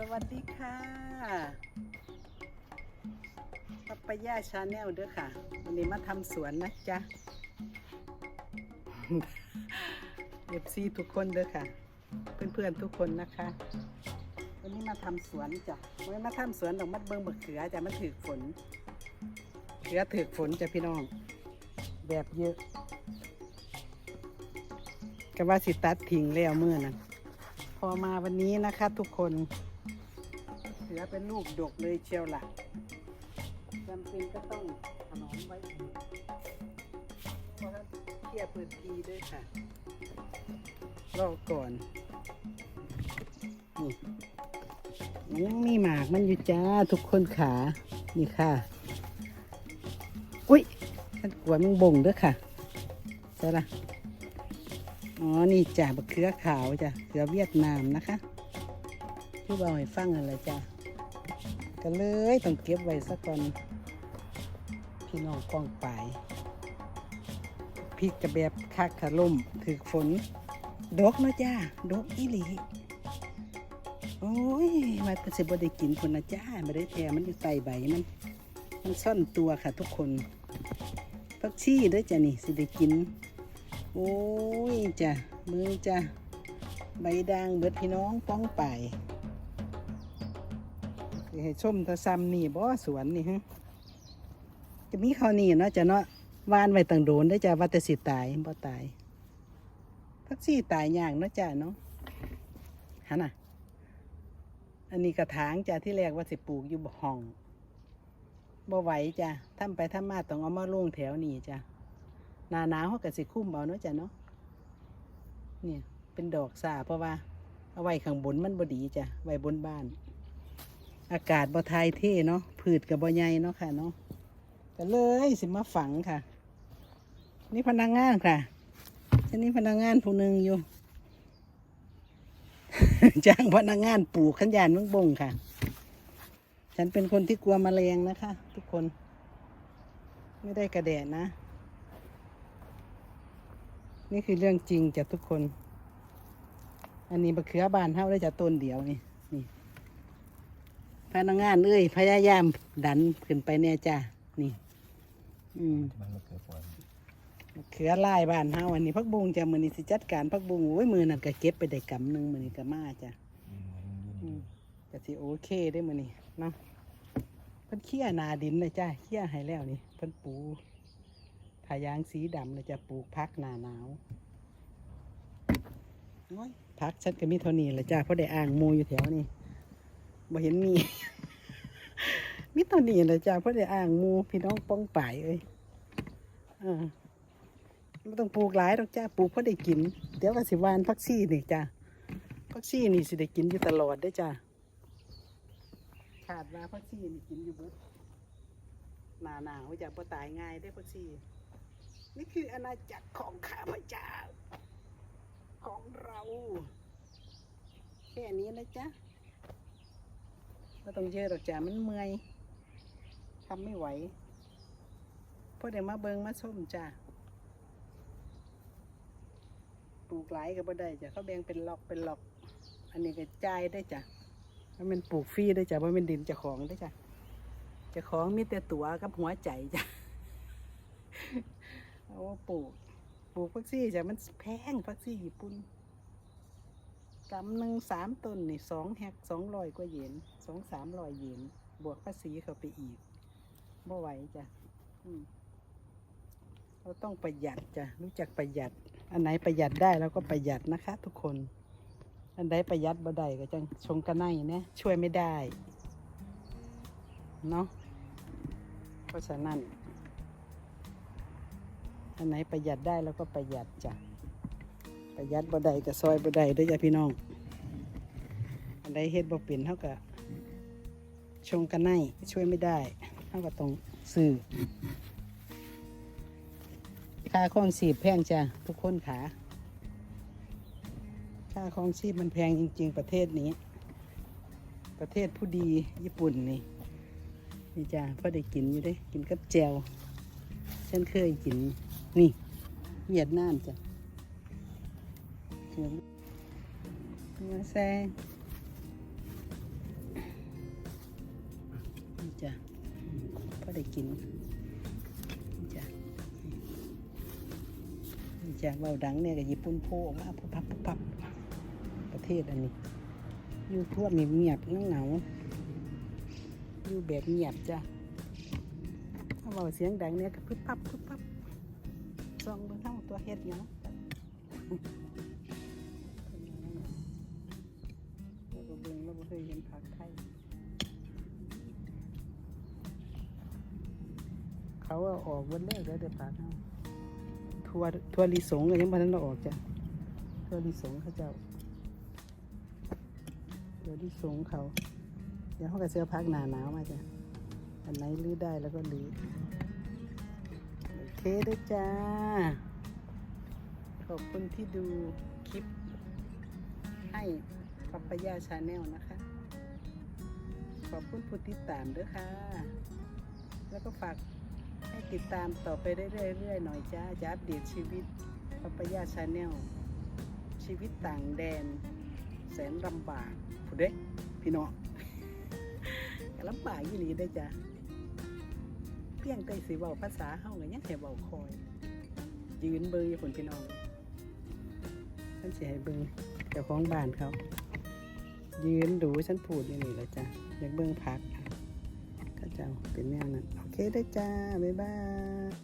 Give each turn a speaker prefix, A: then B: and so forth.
A: สวัสดีค่ะปัปปายาชาแนลเด้อค่ะ วันนี้มาทำสวนนะจ๊ะเอฟซีทุกคนเด้อค่ะ เพื่อนๆทุกคนนะคะ วันนี้มาทำสวนจ้ะวันนี้มาทำสวนดอกมัดเบิงบักเขือจ้ะมันถือฝนเขือถือฝนจ้ะพี่น้อง แบบเยอะก็ว่าสิตัดทิ้งแล้วเมื่อนั้นพอมาวันนี้นะคะทุกคน สือเป็นลูกดกเลยเชียวล่ะจำเป็นก็ต้องถนอมไว้อีกเพราะว่าเที่ยพื้นที่ด้วยค่ะรอก่อนนี่ยังมีหมากมันอยู่จ้าทุกคนขา นี่ค่ะ อุ้ยฉันกลัวมึงบ่งด้วยค่ะใช่ละอ๋อ นี่จ้ะบักเขือขาวจ้ะเขือเวียดนามนะคะที่บอกให้ฟังอะไรจ้ะ ก็เลยต้องเก็บไว้สักก่อนพี่น้องกองปลายพริกกระแบบคักขะล่มถือฝน ดกเนาะจ้า ดกอีหลี โอ้ย มันเป็นสิบได้กินคนนะจ้าไม่ได้แท้มันอยู่ใต้ใบมัน มันซ่อนตัวค่ะทุกคนพักชี่ด้วยจ้ะนี่สิได้กิน โอ้ยจ้ะมือจ้ะใบด่างเบิดพี่น้องป้องไป ให้ส้มตะซำนี่บ่สวนนี่ฮะจะมีข้าวนี่เนาะจะเนาะวานไว้ตั้งโดนได้จ้ะว่าแต่สิตายบ่ตายพักซี่ตายยากเนาะจ้ะเนาะฮะน่ะ อันนี้กระถางจ้ะที่แรกว่าสิปลูกอยู่บ่ห้องบ่ไหวจ้ะทำไปทำมาต้องเอามาลงแถวนี้จ้ะหนาหนาวเขาก็สิคุ้มเอาเนาะจ้ะเนาะเนี่ยเป็นดอกสาเพราะว่าเอาไว้ข้างบนมันบ่ดีจ้ะไว้บนบ้าน อากาศบ่ทายเท่เนาะพืชกับบ่ใหญ่เนาะค่ะเนาะก็เลยสิมาฝังค่ะ นี่พนักงานค่ะฉันนี่พนักงานผู้หนึ่งอยู่ จ้างพนักงานปลูกขันยานเมืองบงค่ะ ฉันเป็นคนที่กลัวมแมลงนะคะ ทุกคน ไม่ได้กระแดดนะ นี่คือเรื่องจริงจ้ะทุกคน อันนี้บะเขือบานเท่าได้จากต้นเดียวนี่ พนักงานเอ้ยพยายามดันขึ้นไปเนี่ยจ้ะนี่ อืม
B: มันมะเขือฝอย
A: มะเขือลายบ้านเฮาอันนี้พักบุงจ้ะมือนี้สิจัดการพักบุงโอ้ยมือนั่นก็เก็บไปได้กำหนึ่งมือนี้ก็มาจ้ะ
B: อืมมันยืน
A: อืมก็สิโอเคได้มือนี้เนาะเพิ่นเคี่ยหนาดินเลยจ้ะเคี่ยให้แล้วนี่เพิ่นปูผายางสีดำเลยจะปลูกพักหนาหนาวโอ้ยพักฉันก็มีเท่านี้แหละจ้ะเพราะได้อ่างหมูอยู่แถวนี้ บ่เห็นมี มีเท่านี้แหละจ้ะเพราะได้อ่างมูพี่น้องป้องป่ายเอ้ยอ่าไม่ต้องปลูกหลายดอกจ้ะปลูกเพราะได้กิน เดี๋ยวก็สิวานพักซี่นี่จ้ะพักซี่นี่สิได้กินอยู่ตลอดได้จ้ะขาดว่าพักซี่นี่กินอยู่เบิดหนาหนาวจะพอตายง่ายได้พักซี่นี่คืออาณาจักรของข้าพเจ้าของเรา แค่นี้นะจ๊ะ ไม่ต้องเยอะหรอกจ้ะมันเมื่อยทำไม่ไหวพอเดี๋ยวมาเบิงมาส้มจ้ะปลูกหลายก็บ่ได้จ้ะเขาแบ่งเป็นหลอกเป็นหลอก อันนี้ก็จ่ายได้จ้ะแล้วมันปลูกฟรีได้จ้ะว่ามันดินจ้าของได้จ้ะจ้าของมีแต่ตัวกับหัวใจจ้ะเอาว่าปลูกปลูกฟักซี่จ้ะมันแพงฟักซี่ญี่ปุ่น กำหนึ่งสามต้นนี่สองแฮกสองร้อยกว่าเยญสองสามร้อยเยญบวกภาษีเข้าไปอีกบ่ไหวจ้ะเราต้องประหยัดจ้ะรู้จักประหยัด อันไหนประหยัดได้เราก็ประหยัดนะคะ ทุกคน อันใดประหยัดบ่ได้ก็จังชงกันไนเนี่ยช่วยไม่ได้เนาะเพราะฉะนั้นอันไหนประหยัดได้แล้วก็ประหยัดจ้ะ ประหยัดบ่ได้ก็ซอยบ่ได้เด้วยจ้ะพี่น้อง อันใดเฮ็ดบ่เป็นเท่ากับชงกันไนช่วยไม่ได้เท่ากับต้องซื้อค่าครองสีพแพงจ้ะทุกคนขาค่าครองชีพมันแพงจริง ๆ ประเทศนี้ ประเทศผู้ดีญี่ปุ่นนี่นี่จ้าพ่อได้กินอยู่เด้กินกับแจวฉันเคยกินนี่เวียดนามจ้ะ เขียวมาแซงจ้ะอืมพอได้กินนี่จ้ะนี่จ้ะเบาดังเนี่ยกับญี่ปุ่นโพออกมาพุบพับพุบพับประเทศอันนี้ อยู่ทั่วเงียบเงียบเหงาอยู่แบบเงียบจ้ะถ้าเบาเสียงดังเนี่ยก็พุบพับพุบพับซองเบิ่งเท่าตัวเฮ็ดเนาะ ยเห็นผักไทย เขาเอาออกวันแรกแล้วเดี๋ยวผักเอาทัวร์ทัวร์ลิสงก็ยังพันนั้นเราออกจ้ะทัวร์ลิสงเขาเจ้าทัวร์ลิสงเขา เดี๋ยวเขาก็เสื้อพักหนาหนาวมาจ้ะ อันไหนลื้อได้แล้วก็ลื้อโอเคด้วยจ้า ขอบคุณที่ดูคลิปให้ ปัปปายาชาแนลนะคะ ขอบคุณผู้ติดตามด้วยค่ะ แล้วก็ฝากให้ติดตามต่อไปเรื่อยๆหน่อยจ้าจะอัปเดตชีวิตปัปปายาชาแนลชีวิตต่างแดน แสนลำบากผู้เด็กพี่น้องลำบากยี่หลีได้จ้ะเพียงแต่สิเว้าภาษาเฮาก็ยังแค่เว้าคอย ยืนเบิ่งอยู่ผลพี่น้องเพิ่นสิให้เบิ่งเจ้าของบ้านเขา ยืนดูฉันพูดอย่างนี้แหละจ้ะอยากเบิ่งพักก็จะเป็นแนวนั้น โอเคได้จ้า บ๊ายบาย